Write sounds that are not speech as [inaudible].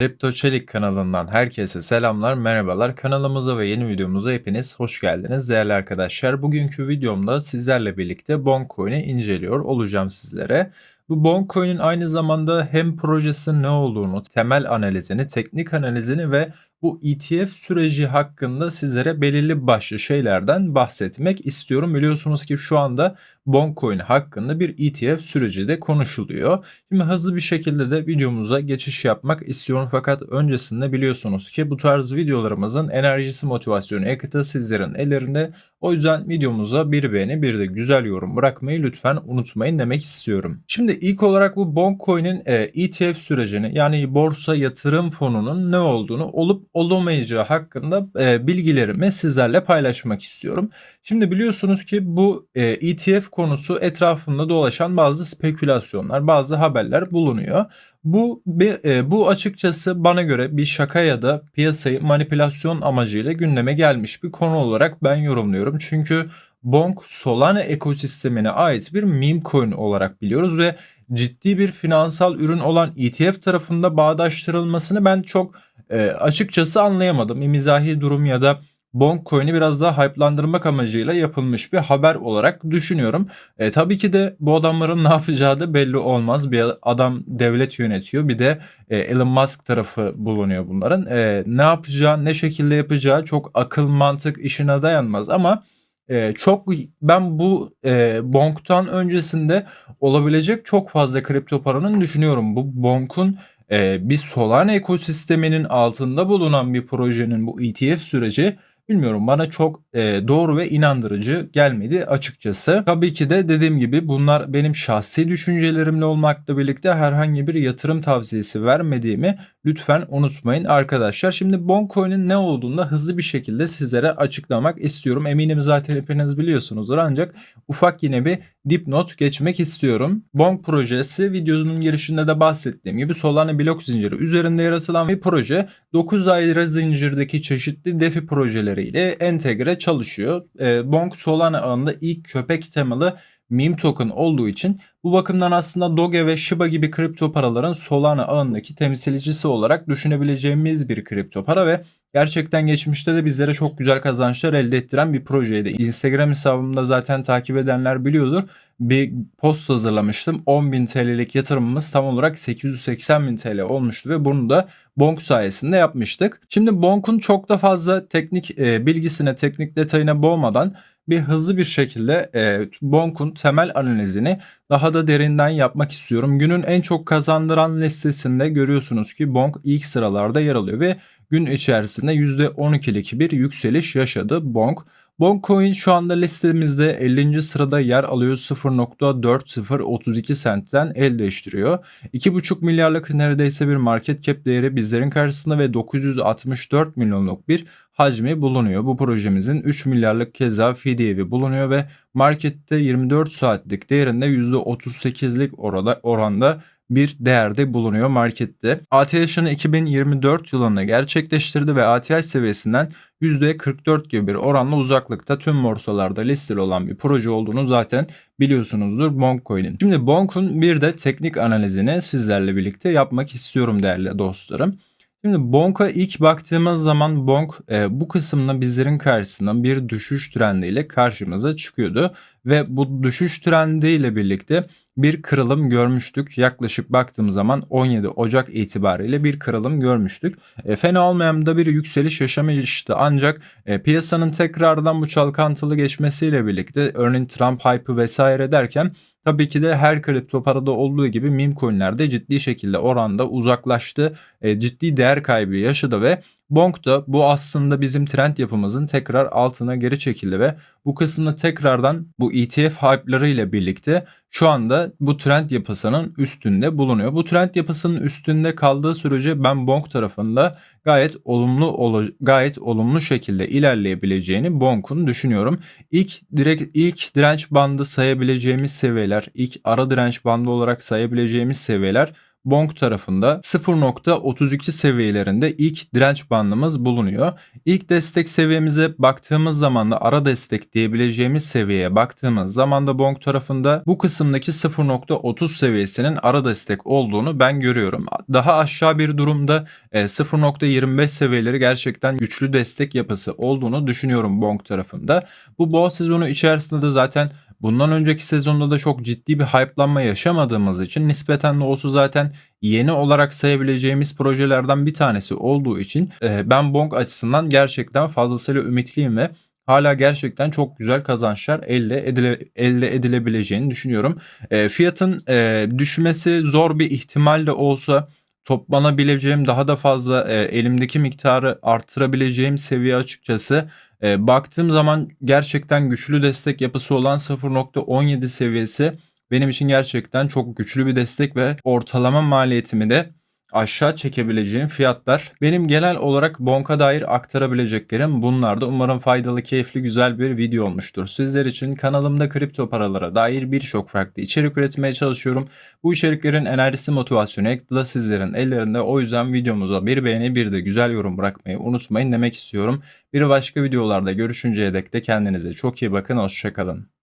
Kripto Çelik kanalından herkese selamlar, merhabalar. Kanalımıza ve yeni videomuza hepiniz hoş geldiniz değerli arkadaşlar. Bugünkü videomda sizlerle birlikte Boncoin'i inceliyor olacağım sizlere. Bu Boncoin'in aynı zamanda hem projesinin ne olduğunu, temel analizini, teknik analizini ve bu ETF süreci hakkında sizlere belirli başlı şeylerden bahsetmek istiyorum. Biliyorsunuz ki şu anda Boncoin hakkında bir ETF süreci de konuşuluyor. Şimdi hızlı bir şekilde de videomuza geçiş yapmak istiyorum fakat öncesinde biliyorsunuz ki bu tarz videolarımızın enerjisi motivasyonu yakıtı sizlerin ellerinde. O yüzden videomuza bir beğeni bir de güzel yorum bırakmayı lütfen unutmayın demek istiyorum. Şimdi ilk olarak bu Boncoin'in ETF e sürecini yani borsa yatırım fonunun ne olduğunu olup olamayacağı hakkında e, bilgilerimi sizlerle paylaşmak istiyorum. Şimdi biliyorsunuz ki bu e, ETF konusu etrafında dolaşan bazı spekülasyonlar, bazı haberler bulunuyor. Bu e, bu açıkçası bana göre bir şaka ya da piyasayı manipülasyon amacıyla gündeme gelmiş bir konu olarak ben yorumluyorum. Çünkü Bonk Solana ekosistemine ait bir meme coin olarak biliyoruz ve ciddi bir finansal ürün olan ETF tarafında bağdaştırılmasını ben çok e, açıkçası anlayamadım. Mizahi durum ya da Bonk coin'i biraz daha hype'landırmak amacıyla yapılmış bir haber olarak düşünüyorum. E, tabii ki de bu adamların [laughs] ne yapacağı da belli olmaz. Bir adam devlet yönetiyor bir de e, Elon Musk tarafı bulunuyor bunların. E, ne yapacağı ne şekilde yapacağı çok akıl mantık işine dayanmaz ama e, çok ben bu e, Bonk'tan öncesinde olabilecek çok fazla kripto paranın düşünüyorum. Bu Bonk'un e, bir Solana ekosisteminin altında bulunan bir projenin bu ETF süreci Bilmiyorum bana çok e, doğru ve inandırıcı gelmedi açıkçası. Tabii ki de dediğim gibi bunlar benim şahsi düşüncelerimle olmakla birlikte herhangi bir yatırım tavsiyesi vermediğimi lütfen unutmayın arkadaşlar. Şimdi Boncoin'in ne olduğunu da hızlı bir şekilde sizlere açıklamak istiyorum. Eminim zaten hepiniz biliyorsunuzdur ancak ufak yine bir dipnot geçmek istiyorum. Bonk projesi videonun girişinde de bahsettiğim gibi Solana blok zinciri üzerinde yaratılan bir proje 9 ayrı zincirdeki çeşitli DeFi projeleriyle entegre çalışıyor. E, Bonk Solana ağında ilk köpek temalı meme token olduğu için bu bakımdan aslında Doge ve Shiba gibi kripto paraların Solana ağındaki temsilcisi olarak düşünebileceğimiz bir kripto para ve gerçekten geçmişte de bizlere çok güzel kazançlar elde ettiren bir projeydi. Instagram hesabımda zaten takip edenler biliyordur. Bir post hazırlamıştım. 10.000 TL'lik yatırımımız tam olarak 880.000 TL olmuştu ve bunu da Bonk sayesinde yapmıştık. Şimdi Bonk'un çok da fazla teknik e, bilgisine, teknik detayına boğmadan bir hızlı bir şekilde e, Bonk'un temel analizini daha da derinden yapmak istiyorum. Günün en çok kazandıran listesinde görüyorsunuz ki Bonk ilk sıralarda yer alıyor ve gün içerisinde %12'lik bir yükseliş yaşadı Bonk. Boncoin şu anda listemizde 50. sırada yer alıyor 0.4032 sentten el değiştiriyor. 2.5 milyarlık neredeyse bir market cap değeri bizlerin karşısında ve 964 milyonluk bir hacmi bulunuyor. Bu projemizin 3 milyarlık keza fee bulunuyor ve markette 24 saatlik değerinde %38'lik orada, oranda bir değerde bulunuyor markette. ATH'ını 2024 yılında gerçekleştirdi ve ATH seviyesinden %44 gibi bir oranla uzaklıkta tüm borsalarda listeli olan bir proje olduğunu zaten biliyorsunuzdur Boncoin'in. Şimdi Bonk'un bir de teknik analizini sizlerle birlikte yapmak istiyorum değerli dostlarım. Şimdi Bonk'a ilk baktığımız zaman Bonk e, bu kısımda bizlerin karşısında bir düşüş trendiyle karşımıza çıkıyordu. Ve bu düşüş trendiyle birlikte bir kırılım görmüştük. Yaklaşık baktığım zaman 17 Ocak itibariyle bir kırılım görmüştük. E, fena olmayan da bir yükseliş yaşamıştı. Ancak e, piyasanın tekrardan bu çalkantılı geçmesiyle birlikte örneğin Trump hype'ı vesaire derken Tabii ki de her kripto parada olduğu gibi meme coinlerde ciddi şekilde oranda uzaklaştı. E, ciddi değer kaybı yaşadı ve Bonk da bu aslında bizim trend yapımızın tekrar altına geri çekildi ve bu kısımda tekrardan bu ETF hype'ları ile birlikte şu anda bu trend yapısının üstünde bulunuyor. Bu trend yapısının üstünde kaldığı sürece ben Bonk tarafında gayet olumlu gayet olumlu şekilde ilerleyebileceğini Bonk'un düşünüyorum. İlk direkt ilk direnç bandı sayabileceğimiz seviyeler, ilk ara direnç bandı olarak sayabileceğimiz seviyeler Bonk tarafında 0.32 seviyelerinde ilk direnç bandımız bulunuyor. İlk destek seviyemize baktığımız zaman da ara destek diyebileceğimiz seviyeye baktığımız zaman da Bonk tarafında bu kısımdaki 0.30 seviyesinin ara destek olduğunu ben görüyorum. Daha aşağı bir durumda 0.25 e, seviyeleri gerçekten güçlü destek yapısı olduğunu düşünüyorum Bonk tarafında. Bu boğa sezonu içerisinde de zaten Bundan önceki sezonda da çok ciddi bir hype'lanma yaşamadığımız için nispeten de olsa zaten yeni olarak sayabileceğimiz projelerden bir tanesi olduğu için e, ben Bonk açısından gerçekten fazlasıyla ümitliyim ve hala gerçekten çok güzel kazançlar elde edile, elde edilebileceğini düşünüyorum. E, fiyatın e, düşmesi zor bir ihtimal de olsa toplanabileceğim daha da fazla e, elimdeki miktarı artırabileceğim seviye açıkçası e, baktığım zaman gerçekten güçlü destek yapısı olan 0.17 seviyesi benim için gerçekten çok güçlü bir destek ve ortalama maliyetimi de aşağı çekebileceğim fiyatlar. Benim genel olarak Bonk'a dair aktarabileceklerim bunlardı. Umarım faydalı, keyifli, güzel bir video olmuştur. Sizler için kanalımda kripto paralara dair birçok farklı içerik üretmeye çalışıyorum. Bu içeriklerin enerjisi motivasyonu da sizlerin ellerinde. O yüzden videomuza bir beğeni bir de güzel yorum bırakmayı unutmayın demek istiyorum. Bir başka videolarda görüşünceye dek de kendinize çok iyi bakın. Hoşçakalın.